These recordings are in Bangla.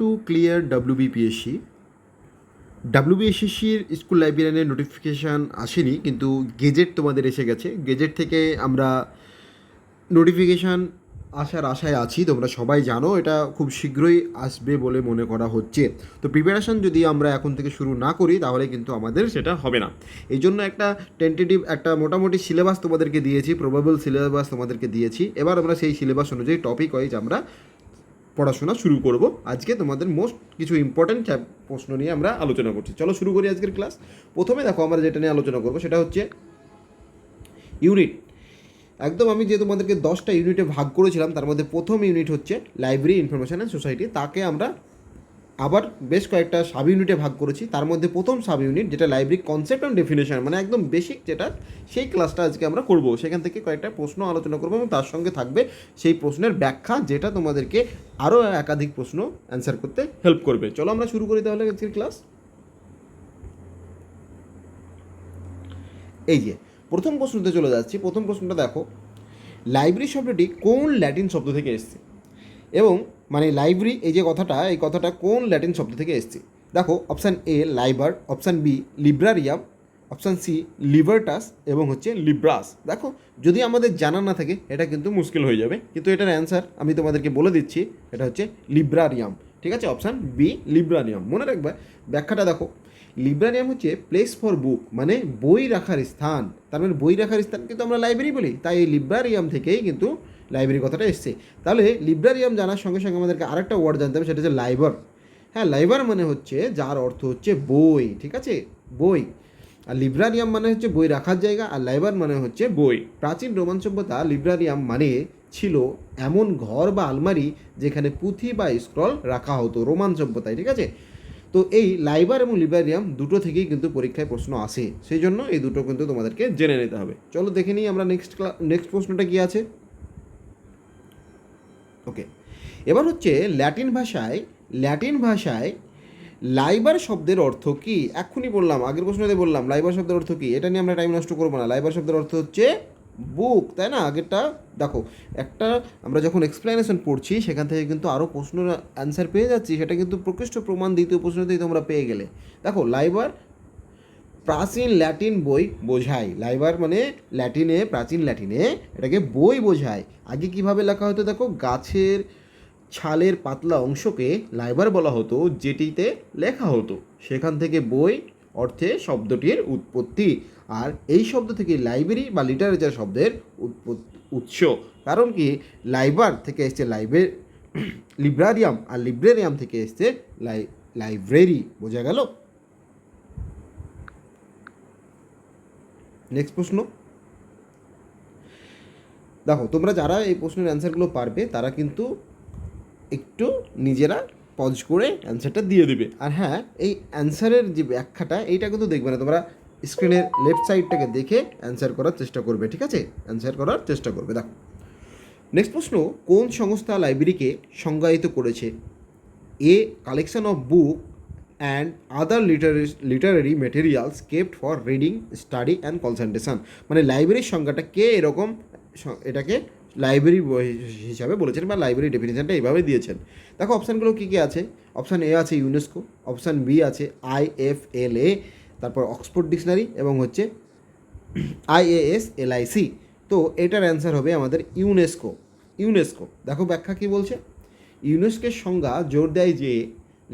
টু ক্লিয়ার ডাব্লিউবিপিএসসি ডাব্লিউবিএসসির স্কুল লাইব্রেরিয়ানের নোটিফিকেশান আসেনি, কিন্তু গেজেট তোমাদের এসে গেছে। গেজেট থেকে আমরা নোটিফিকেশান আসার আশায় আছি, তোমরা সবাই জানো, এটা খুব শীঘ্রই আসবে বলে মনে করা হচ্ছে। তো প্রিপারেশান যদি আমরা এখন থেকে শুরু না করি, তাহলে কিন্তু আমাদের সেটা হবে না। এই জন্য একটা টেন্টেটিভ একটা মোটামুটি সিলেবাস তোমাদেরকে দিয়েছি প্রবাবল সিলেবাস তোমাদেরকে দিয়েছি। এবার আমরা সেই সিলেবাস অনুযায়ী টপিক ওয়াইজ আমরা পড়াশোনা শুরু করব। আজকে তোমাদের মোস্ট কিছু ইম্পর্ট্যান্ট প্রশ্ন নিয়ে আমরা আলোচনা করছি। চলো শুরু করি আজকের ক্লাস প্রথমে দেখো আমরা যেটা নিয়ে আলোচনা করব, সেটা হচ্ছে ইউনিট একদম আমি যে তোমাদেরকে দশটা ইউনিটে ভাগ করেছিলাম, তার মধ্যে প্রথম ইউনিট হচ্ছে লাইব্রেরি ইনফরমেশন অ্যান্ড সোসাইটি তাকে আমরা আবার বেশ কয়েকটা সাব ইউনিটে ভাগ করেছি। তার মধ্যে প্রথম সাব ইউনিট যেটা লাইব্রেরি কনসেপ্ট অ্যান্ড ডেফিনেশন মানে একদম বেসিক যেটা, সেই ক্লাসটা আজকে আমরা করব। সেখান থেকে কয়েকটা প্রশ্ন আলোচনা করব এবং তার সঙ্গে থাকবে সেই প্রশ্নের ব্যাখ্যা, যেটা তোমাদেরকে আরও একাধিক প্রশ্ন অ্যান্সার করতে হেল্প করবে। চলো আমরা শুরু করি তাহলে আজকের ক্লাস এই যে, প্রথম প্রশ্নতে চলে যাচ্ছি। প্রথম প্রশ্নটা দেখো লাইব্রেরি শব্দটি কোন ল্যাটিন শব্দ থেকে এসছে? এবং মানে লাইব্রেরি, এই যে কথাটা, এই কথাটা কোন ল্যাটিন শব্দ থেকে এসছে? দেখো, option A liber, option B librarium, option C libertas এবং হচ্ছে লিব্রাস। দেখো, যদি আমাদের জানা না থাকে, এটা কিন্তু মুশকিল হয়ে যাবে। কিন্তু এটার অ্যান্সার আমি তোমাদেরকে বলে দিচ্ছি, এটা হচ্ছে লিব্রারিয়াম। ঠিক আছে? Option B librarium. মনে রাখবে, ব্যাখ্যাটা দেখো। লিব্রারিয়াম হচ্ছে প্লেস ফর বুক মানে বই রাখার স্থান। তার মানে বই রাখার স্থান কিন্তু আমরা লাইব্রেরি বলি। তাই এই লিব্রারিয়াম থেকেই কিন্তু লাইব্রেরি কথাটা এসছে। তাহলে লিব্রারিয়াম জানার সঙ্গে সঙ্গে আমাদেরকে আরেকটা ওয়ার্ড জানতে হবে, সেটা হচ্ছে লাইবার হ্যাঁ লাইবার মানে হচ্ছে, যার অর্থ হচ্ছে বই, ঠিক আছে? বই। আর লিব্রারিয়াম মানে হচ্ছে বই রাখার জায়গা, আর লাইবার মানে হচ্ছে বই। প্রাচীন রোমান সভ্যতা লিব্রারিয়াম মানে ছিল এমন ঘর বা আলমারি যেখানে পুঁথি বা স্ক্রল রাখা হতো, রোমান সভ্যতায়, ঠিক আছে? তো এই লাইবার এবং লিবারিয়াম দুটো থেকেই কিন্তু পরীক্ষায় প্রশ্ন আসে, সেই জন্য এই দুটো কিন্তু তোমাদেরকে জেনে নিতে হবে। চলো দেখে নিই আমরা নেক্সট নেক্সট প্রশ্নটা কি আছে। ওকে এবার হচ্ছে ল্যাটিন ভাষায় ল্যাটিন ভাষায় লাইবার শব্দের অর্থ কি? এক্ষুনি বললাম, আগের প্রশ্নতে বললাম, লাইবার শব্দের অর্থ কি? এটা নিয়ে আমরা টাইম নষ্ট করব না। লাইবার শব্দের অর্থ হচ্ছে বুক তাই না? আগেরটা, দেখো, একটা আমরা যখন এক্সপ্লেনেশন পড়ছি, সেখান থেকে কিন্তু আরও প্রশ্ন অ্যান্সার পেয়ে যাচ্ছি, সেটা কিন্তু প্রকৃষ্ট প্রমাণ দ্বিতীয় প্রশ্নতেই তোমরা পেয়ে গেলে। দেখো, লাইবার প্রাচীন ল্যাটিন বই বোঝায়। লাইবার মানে ল্যাটিনে, প্রাচীন ল্যাটিনে এটাকে বই বোঝায়। আগে কীভাবে লেখা হতো দেখো? গাছের ছালের পাতলা অংশকে লাইবার বলা হতো, যেটিতে লেখা হতো। সেখান থেকে বই অর্থে শব্দটির উৎপত্তি। আর এই শব্দ থেকে লাইব্রেরি বা লিটারেচার শব্দের উৎস। কারণ কি? লাইবার থেকে এসছে লাইব্রে লিব্রারিয়াম। আর লিব্রেরিয়াম থেকে এসছে লাই, লাইব্রেরি। বোঝা গেল? নেক্সট প্রশ্ন। দেখো, তোমরা যারা এই প্রশ্নের অ্যান্সারগুলো পারবে, তারা কিন্তু একটু নিজেরা পজ করে অ্যান্সারটা দিয়ে দেবে। আর হ্যাঁ এই অ্যান্সারের যে ব্যাখ্যাটা, এইটা কিন্তু দেখবে না, তোমরা স্ক্রিনের লেফট সাইডটাকে দেখে অ্যান্সার করার চেষ্টা করবে, ঠিক আছে? অ্যান্সার করার চেষ্টা করবে, দেখো। নেক্সট প্রশ্ন, কোন সংস্থা লাইব্রেরিকে সংজ্ঞায়িত করেছে? A collection of book and other literary literary materials kept for reading study and concentration মানে লাইব্রেরির সংজ্ঞাটা কে এরকম এটাকে লাইব্রেরি হিসাবে বলেছেন বা লাইব্রেরি ডেফিনেশনটা এইভাবে দিয়েছেন। দেখো অপশানগুলো কী কী আছে? অপশান এ আছে ইউনেস্কো অপশান বি আছে আই এফ এল এ তারপর অক্সফোর্ড ডিকশনারি এবং হচ্ছে আইএএস এলআইসি তো এটার অ্যান্সার হবে আমাদের ইউনেস্কো ইউনেস্কো দেখো ব্যাখ্যা কী বলছে? ইউনেস্কোর সংজ্ঞা জোর দেয় যে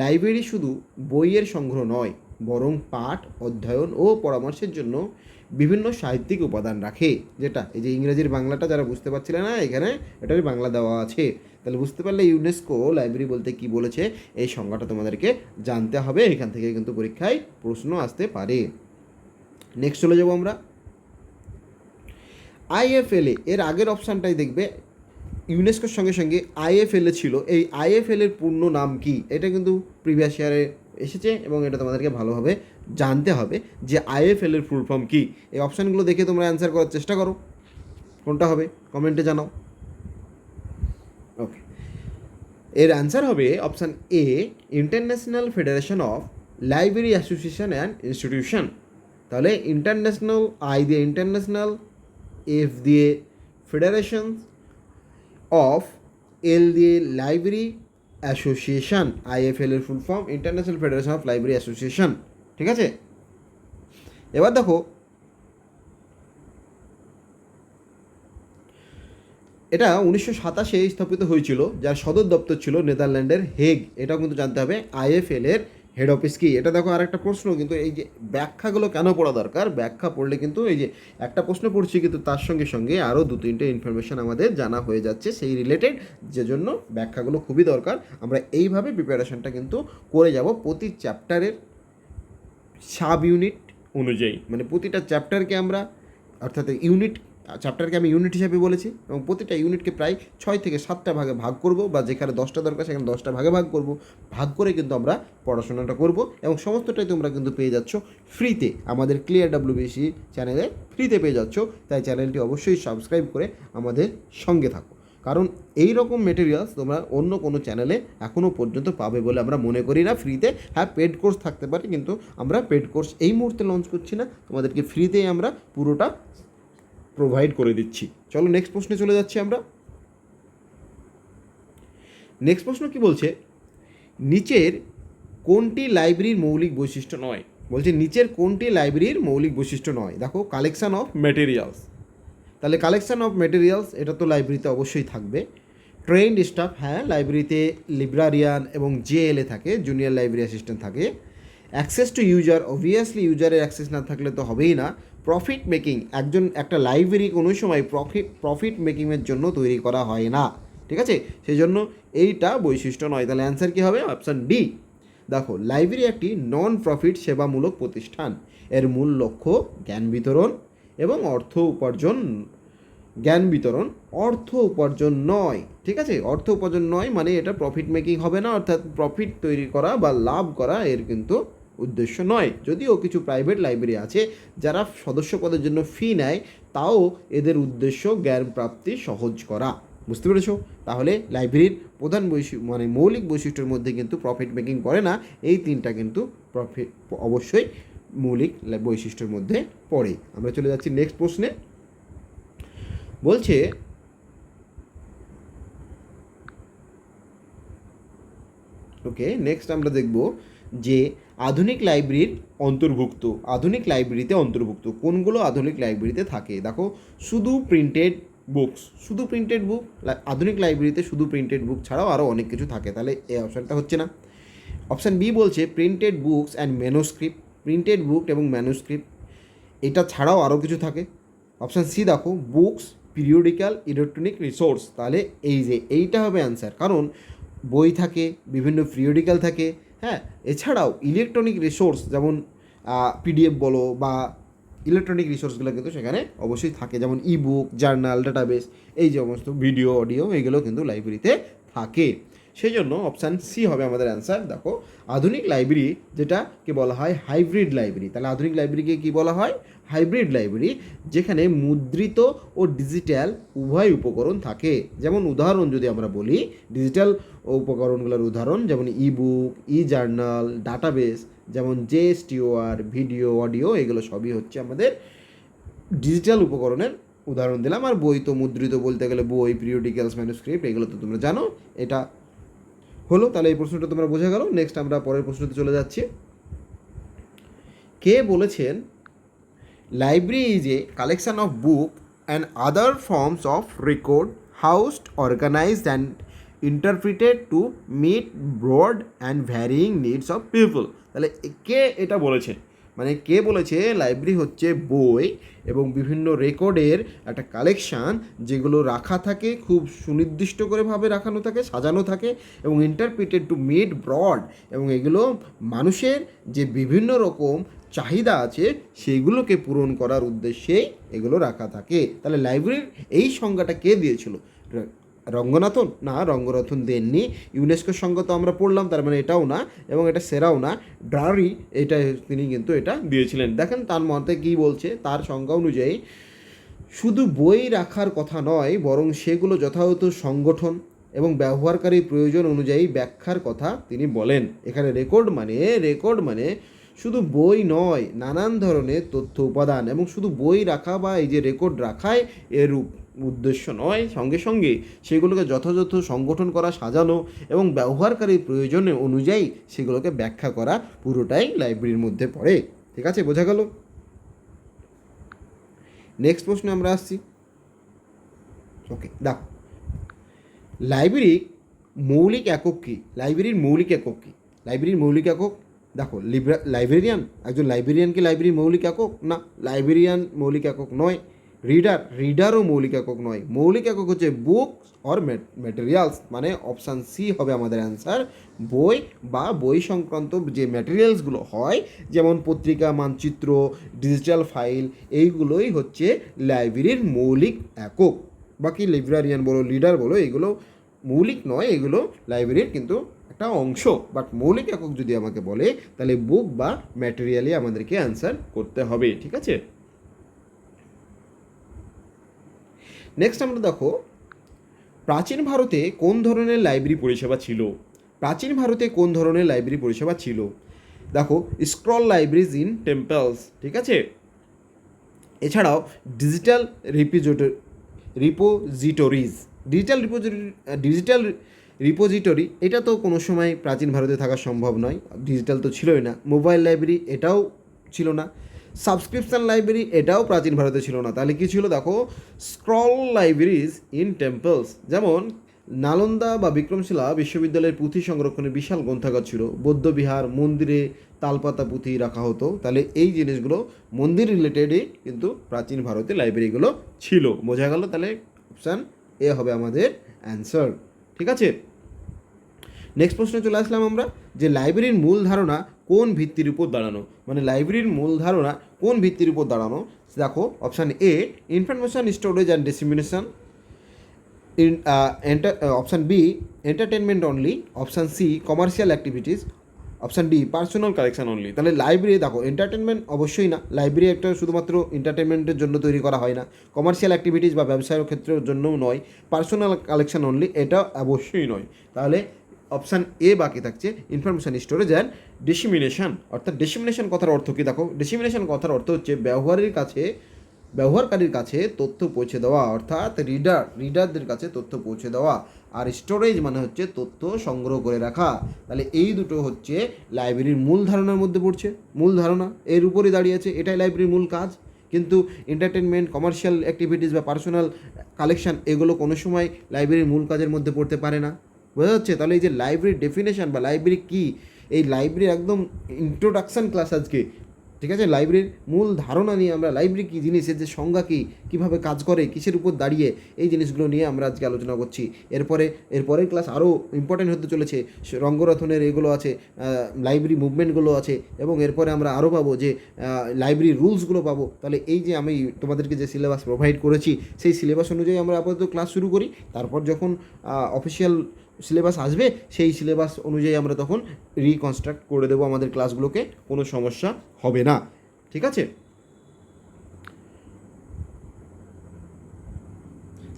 লাইব্রেরি শুধু বইয়ের সংগ্রহ নয় বরং পাঠ, অধ্যয়ন ও পরামর্শের জন্য বিভিন্ন সাহিত্যিক উপাদান রাখে। যেটা, এই যে ইংরেজির বাংলাটা যারা বুঝতে পারছিলে না, এখানে এটারই বাংলা দেওয়া আছে। তাহলে বুঝতে পারলে ইউনেস্কো লাইব্রেরি বলতে কি বলেছে, এই সংজ্ঞাটা তোমাদেরকে জানতে হবে। এখান থেকে কিন্তু পরীক্ষায় প্রশ্ন আসতে পারে। নেক্সট চলে যাব আমরা। আইএফএলএ এর আগের অপশানটাই দেখবে। ইউনেস্কোর সঙ্গে সঙ্গে আইএফএলএ ছিল। এই আইএফএল এর পূর্ণ নাম কি? এটা কিন্তু প্রিভিয়াস ইয়ারে এসেছে এবং এটা তোমাদেরকে ভালোভাবে জানতে হবে যে আইএফএল এর ফুল ফর্ম কী। এই অপশানগুলো দেখে তোমরা অ্যান্সার করার চেষ্টা করো। কোনটা হবে? কমেন্টে জানাও। ওকে এর অ্যান্সার হবে option A international federation of library association and institution তাহলে ইন্টারন্যাশনাল আই দিয়ে ইন্টারন্যাশনাল এফ দিয়ে ফেডারেশন অফ এল দিয়ে লাইব্রেরি অ্যাসোসিয়েশন, আইএফএল এর full form international federation of library association ঠিক আছে? এবার দেখো, এটা উনিশশো সাতাশে স্থাপিত হয়েছিল, যার সদর দপ্তর ছিল নেদারল্যান্ডের হেগ, এটাও কিন্তু জানতে হবে, আইএফএল এর হেড অফিস কি? এটা দেখো আর একটা প্রশ্ন কিন্তু এই যে ব্যাখ্যাগুলো কেন পড়া দরকার? ব্যাখ্যা পড়লে কিন্তু এই যে একটা প্রশ্ন পড়ছি কিন্তু তার সঙ্গে সঙ্গে আরও দু তিনটে ইনফরমেশন আমাদের জানা হয়ে যাচ্ছে সেই রিলেটেড যে জন্য ব্যাখ্যাগুলো খুবই দরকার। আমরা এইভাবে প্রিপারেশনটা কিন্তু করে যাব প্রতি চ্যাপ্টারের সাব ইউনিট অনুযায়ী। মানে প্রতিটা চ্যাপ্টারকে আমরা অর্থাৎ ইউনিট চ্যাপ্টারকে আমি ইউনিট হিসাবে বলেছি এবং প্রতিটা ইউনিটকে প্রায় ছয় থেকে সাতটা ভাগে ভাগ করব বা যেখানে দশটা দরকার সেখানে দশটা ভাগে ভাগ করব। ভাগ করে কিন্তু আমরা পড়াশোনাটা করব এবং সমস্তটাই তোমরা কিন্তু পেয়ে যাচ্ছ ফ্রিতে আমাদের ক্লিয়ার ডাব্লিউবিসি চ্যানেলে ফ্রিতে পেয়ে যাচ্ছ। তাই চ্যানেলটি অবশ্যই সাবস্ক্রাইব করে আমাদের সঙ্গে থাকো। কারণ এই রকম মেটেরিয়ালস তোমরা অন্য কোনো চ্যানেলে এখনও পর্যন্ত পাবে বলে আমরা মনে করি না ফ্রিতে হ্যাঁ পেড কোর্স থাকতে পারে কিন্তু আমরা পেড কোর্স এই মুহূর্তে লঞ্চ করছি না। তোমাদেরকে ফ্রিতেই আমরা পুরোটা প্রোভাইড করে দিচ্ছি। চলো নেক্সট প্রশ্নে চলে যাচ্ছি আমরা। নেক্সট প্রশ্ন কি বলছে? নিচের কোনটি লাইব্রেরির মৌলিক বৈশিষ্ট্য নয়? বলছে নিচের কোনটি লাইব্রেরির মৌলিক বৈশিষ্ট্য নয়? দেখো কালেকশান অফ মেটেরিয়ালস তাহলে কালেকশান অফ মেটেরিয়ালস এটা তো লাইব্রেরিতে অবশ্যই থাকবে। ট্রেন্ড স্টাফ হ্যাঁ লাইব্রেরিতে লিব্রারিয়ান এবং জেএলএ থাকে জুনিয়র লাইব্রেরি অ্যাসিস্ট্যান্ট থাকে। অ্যাক্সেস টু ইউজার অবভিয়াসলি ইউজারের অ্যাক্সেস না থাকলে তো হবেই না। প্রফিট মেকিং একজন একটা লাইব্রেরি কোনো সময় প্রফিট প্রফিট মেকিংয়ের জন্য তৈরি করা হয় না। ঠিক আছে? সেই জন্য এইটা বৈশিষ্ট্য নয়। তাহলে অ্যান্সার কী হবে? অপশান ডি দেখো লাইব্রেরি একটি নন প্রফিট সেবামূলক প্রতিষ্ঠান। এর মূল লক্ষ্য জ্ঞান বিতরণ এবং অর্থ উপার্জন, জ্ঞান বিতরণ। অর্থ উপার্জন নয়। ঠিক আছে? অর্থ উপার্জন নয় মানে এটা প্রফিট মেকিং হবে না। অর্থাৎ প্রফিট তৈরি করা বা লাভ করা এর কিন্তু উদ্দেশ্য নয়। যদিও কিছু প্রাইভেট লাইব্রেরি আছে যারা সদস্য পদের জন্য ফি নেয়, তাও এদের উদ্দেশ্য জ্ঞান প্রাপ্তি সহজ করা। বুঝতে পেরেছ? তাহলে লাইব্রেরির প্রধান বৈশিষ্ট্য মানে মৌলিক বৈশিষ্ট্যের মধ্যে কিন্তু প্রফিট মেকিং করে না, এই তিনটা কিন্তু প্রফিট অবশ্যই মৌলিক বৈশিষ্ট্যের মধ্যে পড়ে। আমরা চলে যাচ্ছি নেক্সট প্রশ্নে। বলছে ওকে নেক্সট আমরা দেখব যে আধুনিক লাইব্রেরির অন্তর্ভুক্ত, আধুনিক লাইব্রেরিতে অন্তর্ভুক্ত। কোনগুলো আধুনিক লাইব্রেরিতে থাকে? দেখো, শুধু প্রিন্টেড বুকস শুধু প্রিন্টেড বুক আধুনিক লাইব্রেরিতে শুধু প্রিন্টেড বুক ছাড়াও আরও অনেক কিছু থাকে। তাহলে এই অপশানটা হচ্ছে না। অপশান বি বলছে printed books and manuscript printed book এবং ম্যানোস্ক্রিপ্ট এটা ছাড়াও আরও কিছু থাকে। অপশান সি দেখো বুকস পিরিয়ডিক্যাল ইলেকট্রনিক রিসোর্স তাহলে এই যে, এইটা হবে অ্যান্সার কারণ বই থাকে, বিভিন্ন পিরিয়ডিক্যাল থাকে হ্যাঁ এছাড়াও ইলেকট্রনিক রিসোর্স যেমন পিডিএফ বলো বা ইলেকট্রনিক রিসোর্সগুলো কিন্তু সেখানে অবশ্যই থাকে। যেমন ই বুক জার্নাল ডাটাবেস এই যে সমস্ত ভিডিও অডিও এগুলো কিন্তু লাইব্রেরিতে থাকে। সেই জন্য অপশান সি হবে আমাদের অ্যান্সার দেখো, আধুনিক লাইব্রেরি যেটাকে বলা হয়? হাইব্রিড লাইব্রেরি তাহলে আধুনিক লাইব্রেরিকে কী বলা হয়? হাইব্রিড লাইব্রেরি যেখানে মুদ্রিত ও ডিজিটাল উভয় উপকরণ থাকে। যেমন উদাহরণ যদি আমরা বলি ডিজিটাল উপকরণগুলোর উদাহরণ যেমন e book e journal database যেমন জেএসটিওআর ভিডিও অডিও এগুলো সবই হচ্ছে আমাদের ডিজিটাল উপকরণের উদাহরণ দিলাম। আর বই তো মুদ্রিত বলতে গেলে বই পিরিয়ডিক্যালস ম্যানুস্ক্রিপ্ট এগুলো তো তোমরা জানো। এটা হলো, তাহলে এই প্রশ্নটা তোমরা বোঝা গেল। নেক্সট আমরা পরের প্রশ্নতে চলে যাচ্ছি। কে বলেছেন library is a collection of book and other forms of record housed organized and interpreted to meet broad and varying needs of people তাহলে কে এটা বলেছে মানে কে বলেছে? লাইব্রেরি হচ্ছে বই এবং বিভিন্ন রেকর্ডের একটা কালেকশান যেগুলো রাখা থাকে, খুব সুনির্দিষ্ট করেভাবে রাখানো থাকে, সাজানো থাকে এবং ইন্টারপ্রিটেড টু মিট ব্রড এবং এগুলো মানুষের যে বিভিন্ন রকম চাহিদা আছে সেইগুলোকে পূরণ করার উদ্দেশ্যেই এগুলো রাখা থাকে। তাহলে লাইব্রেরির এই সংজ্ঞাটা কে দিয়েছিল? রঙ্গনাথন? না রঙ্গনাথন দেননি। ইউনেস্কোর সঙ্গে তো আমরা পড়লাম, তার মানে এটাও না, এবং এটা সেরাও না। ড্রারি এটা তিনি কিন্তু এটা দিয়েছিলেন। দেখেন তার মতে কী বলছে, তার সংজ্ঞা অনুযায়ী, শুধু বই রাখার কথা নয়, বরং সেগুলো যথাযথ সংগঠন এবং ব্যবহারকারীর প্রয়োজন অনুযায়ী ব্যাখ্যার কথা তিনি বলেন। এখানে রেকর্ড মানে রেকর্ড মানে শুধু বই নয়, নানান ধরনের তথ্য উপাদান এবং শুধু বই রাখা বা এই যে রেকর্ড রাখাই এর উদ্দেশ্য নয়। সঙ্গে সঙ্গে সেগুলোকে যথাযথ সংগঠন করা, সাজানো এবং ব্যবহারকারীর প্রয়োজনে অনুযায়ী সেগুলোকে ব্যাখ্যা করা পুরোটাই লাইব্রেরির মধ্যে পড়ে। ঠিক আছে? বোঝা গেল? নেক্সট প্রশ্নে আমরা আসছি। ওকে দেখো লাইব্রেরি মৌলিক একক কী? লাইব্রেরির মৌলিক একক কী? লাইব্রেরির মৌলিক একক দেখো লিব্রা লাইব্রেরিয়ান একজন লাইব্রেরিয়ান কি লাইব্রেরির মৌলিক একক? না লাইব্রেরিয়ান মৌলিক একক নয় রিডার রিডারও মৌলিক একক নয়। মৌলিক একক হচ্ছে বুক অর ম্যাটেরিয়ালস মানে অপশান সি হবে আমাদের অ্যান্সার বই বা বই সংক্রান্ত যে ম্যাটেরিয়ালসগুলো হয়, যেমন পত্রিকা, মানচিত্র ডিজিটাল ফাইল এইগুলোই হচ্ছে লাইব্রেরির মৌলিক একক। বাকি লাইব্রেরিয়ান বলো লিডার বলো, এগুলো মৌলিক নয়, এগুলো লাইব্রেরির কিন্তু একটা অংশ বাট মৌলিক একক যদি আমাকে বলে, তাহলে বুক বা ম্যাটেরিয়ালই আমাদেরকে অ্যান্সার করতে হবে, ঠিক আছে? নেক্সট আমরা দেখো, প্রাচীন ভারতে কোন ধরনের লাইব্রেরি পরিষেবা ছিল? প্রাচীন ভারতে কোন ধরনের লাইব্রেরি পরিষেবা ছিল? দেখো স্ক্রল লাইব্রেরিজ ইন টেম্পলস ঠিক আছে? এছাড়াও digital repository repositories digital repository digital repository, এটা তো কোনো সময় প্রাচীন ভারতে থাকা সম্ভব নয় ডিজিটাল তো ছিলই না। মোবাইল লাইব্রেরি এটাও ছিল না। সাবস্ক্রিপশান লাইব্রেরি এটাও প্রাচীন ভারতে ছিল না। তাহলে কী ছিল দেখো? স্ক্রল লাইব্রেরিজ ইন টেম্পলস যেমন নালন্দা বা বিক্রমশিলা বিশ্ববিদ্যালয়ের পুঁথি সংরক্ষণের বিশাল গ্রন্থাগার ছিল। বৌদ্ধবিহার মন্দিরে তালপাতা পুঁথি রাখা হতো। তাহলে এই জিনিসগুলো মন্দির রিলেটেডই কিন্তু প্রাচীন ভারতে লাইব্রেরিগুলো ছিল। বোঝা গেল তাহলে অপশান এ হবে আমাদের অ্যান্সার ঠিক আছে? নেক্সট প্রশ্নে চলে আসলাম আমরা, যে লাইব্রেরির মূল ধারণা কোন ভিত্তির উপর দাঁড়ানো? মানে লাইব্রেরির মূল ধারণা কোন ভিত্তির উপর দাঁড়ানো? দেখো option A information storage and dissemination option B entertainment only option C commercial only. Option D personal collection only তাহলে লাইব্রেরি দেখো এন্টারটেনমেন্ট অবশ্যই না। লাইব্রেরি একটা শুধুমাত্র এন্টারটেনমেন্টের জন্য তৈরি করা হয় না। কমার্শিয়াল অ্যাক্টিভিটিস বা ব্যবসায়ের ক্ষেত্রের জন্যও নয় পার্সোনাল কালেকশন অনলি এটা অবশ্যই নয়। তাহলে অপশান এ বাকি থাকছে ইনফরমেশন স্টোরেজ অ্যান্ড ডিসিমিনেশন অর্থাৎ ডিসিমিনেশন কথার অর্থ কী? দেখো ডিসিমিনেশন কথার অর্থ হচ্ছে ব্যবহারের কাছে, ব্যবহারকারীর কাছে তথ্য পৌঁছে দেওয়া। অর্থাৎ রিডার রিডারদের কাছে তথ্য পৌঁছে দেওয়া। আর স্টোরেজ মানে হচ্ছে তথ্য সংগ্রহ করে রাখা। তাহলে এই দুটো হচ্ছে লাইব্রেরির মূল ধারণার মধ্যে পড়ছে, মূল ধারণা। এর উপরই দাঁড়িয়ে আছে, এটাই লাইব্রেরির মূল কাজ। কিন্তু এন্টারটেনমেন্ট কমার্শিয়াল অ্যাক্টিভিটিস বা পার্সোনাল কালেকশন এগুলো কোনো সময় লাইব্রেরির মূল কাজের মধ্যে পড়তে পারে না। বোঝা যাচ্ছে? তাহলে এই যে লাইব্রেরির ডেফিনেশন বা লাইব্রেরি কী? এই লাইব্রেরির একদম ইন্ট্রোডাকশন ক্লাস আজকে। ঠিক আছে? লাইব্রেরির মূল ধারণা নিয়ে আমরা, লাইব্রেরি কী জিনিস এর যে সংজ্ঞা কী, কীভাবে কাজ করে, কিসের উপর দাঁড়িয়ে, এই জিনিসগুলো নিয়ে আমরা আজকে আলোচনা করছি। এরপরে, এরপরের ক্লাস আরও ইম্পর্টেন্ট হতে চলেছে। রঙ্গরথনের এগুলো আছে লাইব্রেরি মুভমেন্টগুলো আছে এবং এরপরে আমরা আরও পাবো যে লাইব্রেরি রুলসগুলো পাবো। তাহলে এই যে আমি তোমাদেরকে যে সিলেবাস প্রোভাইড করেছি, সেই সিলেবাস অনুযায়ী আমরা আপাতত ক্লাস শুরু করি। তারপর যখন অফিসিয়াল সিলেবাস আসবে, সেই সিলেবাস অনুযায়ী আমরা তখন রিকনস্ট্রাক্ট করে দেবো আমাদের ক্লাসগুলোকে কোনো সমস্যা হবে না। ঠিক আছে?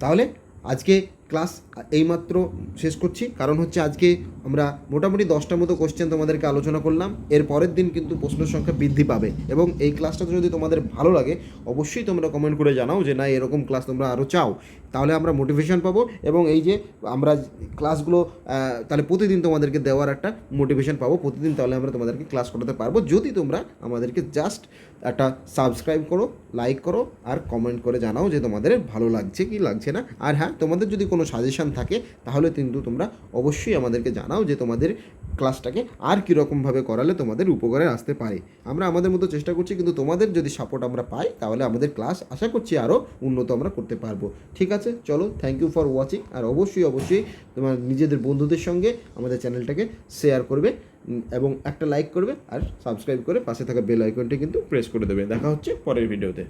তাহলে আজকে ক্লাস এইমাত্র শেষ করছি। কারণ হচ্ছে আজকে আমরা মোটামুটি দশটার মতো কোশ্চেন তোমাদেরকে আলোচনা করলাম। এর পরের দিন কিন্তু প্রশ্নের সংখ্যা বৃদ্ধি পাবে। এবং এই ক্লাসটা যদি তোমাদের ভালো লাগে, অবশ্যই তোমরা কমেন্ট করে জানাও যে, না, এরকম ক্লাস তোমরা আরও চাও। তাহলে আমরা মোটিভেশন পাবো এবং এই যে আমরা ক্লাসগুলো তাহলে প্রতিদিন তোমাদেরকে দেওয়ার একটা মোটিভেশন পাবো। প্রতিদিন তাহলে আমরা তোমাদেরকে ক্লাস করাতে পারব। যদি তোমরা আমাদেরকে জাস্ট একটা সাবস্ক্রাইব করো লাইক করো, আর কমেন্ট করে জানাও যে, তোমাদের ভালো লাগছে কি লাগছে না? আর হ্যাঁ তোমাদের যদি কোনো সাজেশন থাকে, তাহলে কিন্তু তোমরা অবশ্যই আমাদেরকে জানাও যে তোমাদের ক্লাসটাকে আর কীরকমভাবে করালে তোমাদের উপকারে আসতে পারে। আমরা আমাদের মতো চেষ্টা করছি, কিন্তু তোমাদের যদি সাপোর্ট আমরা পাই, তাহলে আমাদের ক্লাস আশা করছি আরও উন্নত আমরা করতে পারব। ঠিক আছে? চলো থ্যাংক ইউ ফর ওয়াচিং আর অবশ্যই অবশ্যই তোমার নিজেদের বন্ধুদের সঙ্গে আমাদের চ্যানেলটাকে শেয়ার করবে এবং একটা লাইক করবে, আর সাবস্ক্রাইব করে পাশে থাকা বেল আইকনটি কিন্তু প্রেস করে দেবে। দেখা হচ্ছে পরের ভিডিওতে